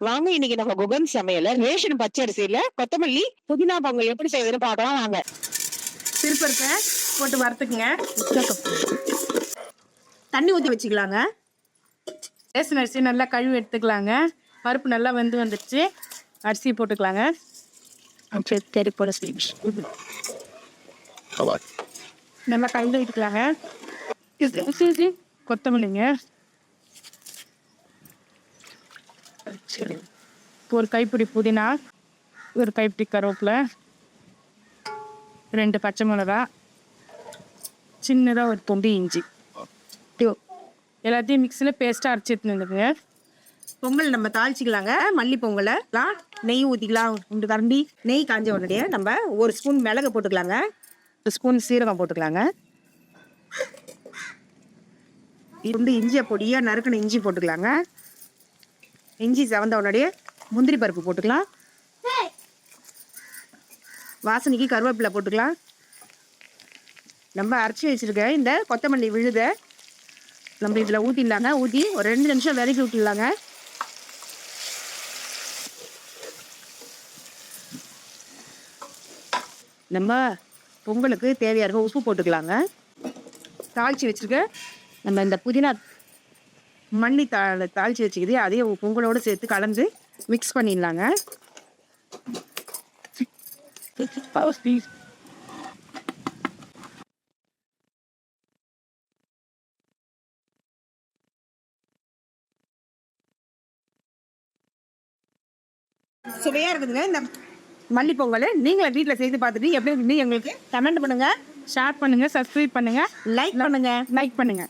வாங்க இன்னைக்கு நம்ம குகன் சமையல ரேஷன் பச்சரிசியில கொத்தமல்லி புதினா பொங்கல் எப்படி செய்யுதுன்னு பார்க்கலாம் வாங்க. திருப்பருப்பை போட்டு வறுத்துக்குங்க. தண்ணி ஊற்றி வச்சுக்கலாங்க. ரேஷன் அரிசி நல்லா கழுவி எடுத்துக்கலாங்க. பருப்பு நல்லா வெந்து வந்துடுச்சு அரிசி போட்டுக்கலாங்க. சரி போட நல்லா கழுவி விட்டுக்கலாங்க இது ஒரு கைப்பிடி புதினா ஒரு கைப்பிடி கருவேப்பிலை ரெண்டு பச்சை மிளகா சின்னதாக ஒரு துண்டு இஞ்சி. எல்லாத்தையும் மிக்சியில் பேஸ்ட்டாக அரைச்சி எடுத்துன்னு பொங்கல் நம்ம தாளிச்சிக்கலாங்க. மல்லி பொங்கலை. நெய் ஊற்றிக்கலாம் ரெண்டு கரண்டி. நெய் காஞ்ச உடனே நம்ம ஒரு ஸ்பூன் மிளகு போட்டுக்கலாங்க. ஒரு ஸ்பூன் சீரகம் போட்டுக்கலாங்க. இது வந்து இஞ்சியை பொடியாக நறுக்கின இஞ்சி போட்டுக்கலாங்க. இஞ்சி செவந்த உடனே முந்திரி பருப்பு போட்டுக்கலாம். வாசனைக்கு கருவேப்பிலை போட்டுக்கலாம். நம்ம அரைச்சி வச்சிருக்க இந்த கொத்தமல்லி விழுத நம்ம இதில் ஊற்றிடலாங்க ஊற்றி ஒரு ரெண்டு நிமிஷம் விறக்கி விட்டுடலாங்க. நம்ம பொங்கலுக்கு தேவையான இருக்க உப்பு போட்டுக்கலாங்க. தாளித்து வச்சிருக்க. நம்ம இந்த புதினா மண்ணி தா தாளித்து வச்சுக்கிது. அதையும் பொங்கலோடு சேர்த்து கலந்து மிக்ஸ் பண்ணிடலாங்க. சுவையாக இருக்குதுங்க இந்த மல்லி பொங்கல் நீங்களும் வீட்டில் செய்து பார்த்துட்டு எப்படி இருக்குன்னு எங்களுக்கு கமெண்ட் பண்ணுங்க. ஷேர் பண்ணுங்க சப்ஸ்கிரைப் பண்ணுங்க. லைக் பண்ணுங்க. லைக் பண்ணுங்க.